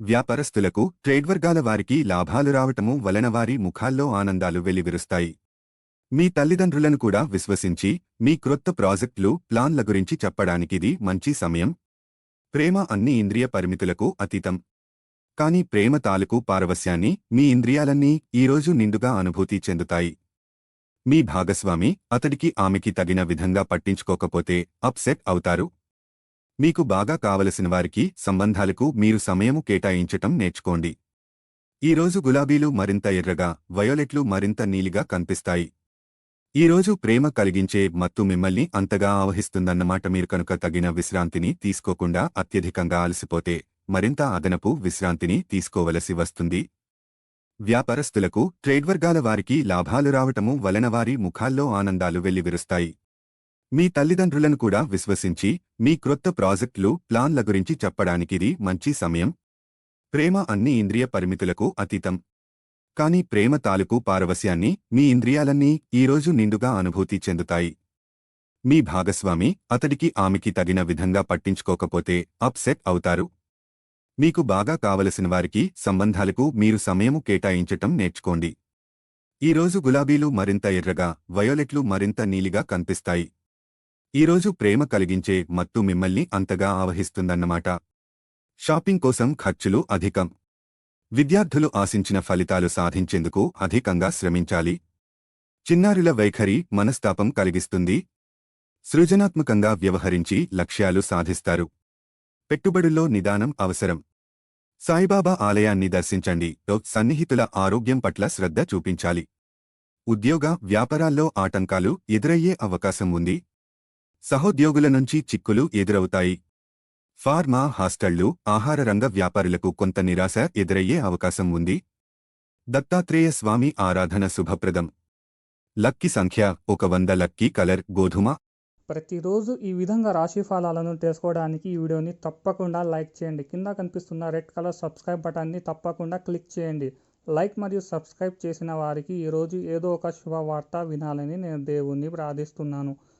వ్యాపారస్తులకు ట్రేడ్ వర్గాల వారికి లాభాలు రావటము వలన వారి ముఖాల్లో ఆనందాలు వెలివిరుస్తాయి మీ తల్లిదండ్రులను కూడా విశ్వసించి మీ క్రొత్త ప్రాజెక్టులు ప్లాన్ల గురించి చెప్పడానికిది మంచి సమయం. ప్రేమ అన్ని ఇంద్రియ పరిమితులకు అతీతం. కాని ప్రేమ తాలూకు పారవస్యాన్ని మీ ఇంద్రియాలన్నీ ఈరోజు నిండుగా అనుభూతి చెందుతాయి. మీ భాగస్వామి అతడికి ఆమెకి తగిన విధంగా పట్టించుకోకపోతే అప్సెట్ అవుతారు. మీకు బాగా కావలసిన వారికి సంబంధాలకు మీరు సమయము కేటాయించటం నేర్చుకోండి. ఈరోజు గులాబీలు మరింత ఎర్రగా వయోలెట్లు మరింత నీలిగా కనిపిస్తాయి. ఈరోజు ప్రేమ కలిగించే మత్తు మిమ్మల్ని అంతగా ఆవహిస్తుందన్నమాట మీరు కనుక తగిన విశ్రాంతిని తీసుకోకుండా అత్యధికంగా అలసిపోతే మరింత అదనపు విశ్రాంతిని తీసుకోవలసి వస్తుంది. వ్యాపారస్తులకు ట్రేడ్ వర్గాల వారికి లాభాలు రావటము వలన వారి ముఖాల్లో ఆనందాలు వెల్లివిరుస్తాయి. మీ తల్లిదండ్రులను కూడా విశ్వసించి మీ క్రొత్త ప్రాజెక్టులు ప్లాన్ల గురించి చెప్పడానికిది మంచి సమయం. ప్రేమ అన్ని ఇంద్రియ పరిమితులకు అతీతం. కాని ప్రేమ తాలూకు పారవస్యాన్ని మీ ఇంద్రియాలన్నీ ఈరోజు నిండుగా అనుభూతి చెందుతాయి. మీ భాగస్వామి అతడికి ఆమెకి తగిన విధంగా పట్టించుకోకపోతే అప్సెట్ అవుతారు. మీకు బాగా కావలసిన వారికి సంబంధాలకు మీరు సమయము కేటాయించటం నేర్చుకోండి. ఈరోజు గులాబీలు మరింత ఎర్రగా వయోలెట్లు మరింత నీలిగా కనిపిస్తాయి. ఈరోజు ప్రేమ కలిగించే మత్తు మిమ్మల్ని అంతగా ఆవహిస్తుందన్నమాట. షాపింగ్ కోసం ఖర్చులు అధికం. విద్యార్థులు ఆశించిన ఫలితాలు సాధించేందుకు అధికంగా శ్రమించాలి. చిన్నారుల వైఖరి మనస్తాపం కలిగిస్తుంది. సృజనాత్మకంగా వ్యవహరించి లక్ష్యాలు సాధిస్తారు. పెట్టుబడుల్లో నిదానం అవసరం. సాయిబాబా ఆలయాన్ని దర్శించండి. సన్నిహితుల ఆరోగ్యం పట్ల శ్రద్ధ చూపించాలి. ఉద్యోగ వ్యాపారాల్లో ఆటంకాలు ఎదురయ్యే అవకాశం ఉంది. సహోద్యోగుల నుంచి చిక్కులు ఎదురవుతాయి. ఫార్మా హాస్టళ్ళు ఆహార రంగ వ్యాపారులకు కొంత నిరాశ ఎదురయ్యే అవకాశం ఉంది. దత్తాత్రేయ స్వామి ఆరాధన శుభప్రదం. లక్కీ సంఖ్య ఒక వంద లక్కీ కలర్ గోధుమ. ప్రతిరోజు ఈ విధంగా రాశి ఫలాలను తెలుసుకోవడానికి ఈ వీడియోని తప్పకుండా లైక్ చేయండి. కింద కనిపిస్తున్న రెడ్ కలర్ సబ్స్క్రైబ్ బటన్ని తప్పకుండా క్లిక్ చేయండి. లైక్ మరియు సబ్స్క్రైబ్ చేసిన వారికి ఈరోజు ఏదో ఒక శుభవార్త వినాలని నేను దేవుణ్ణి ప్రార్థిస్తున్నాను.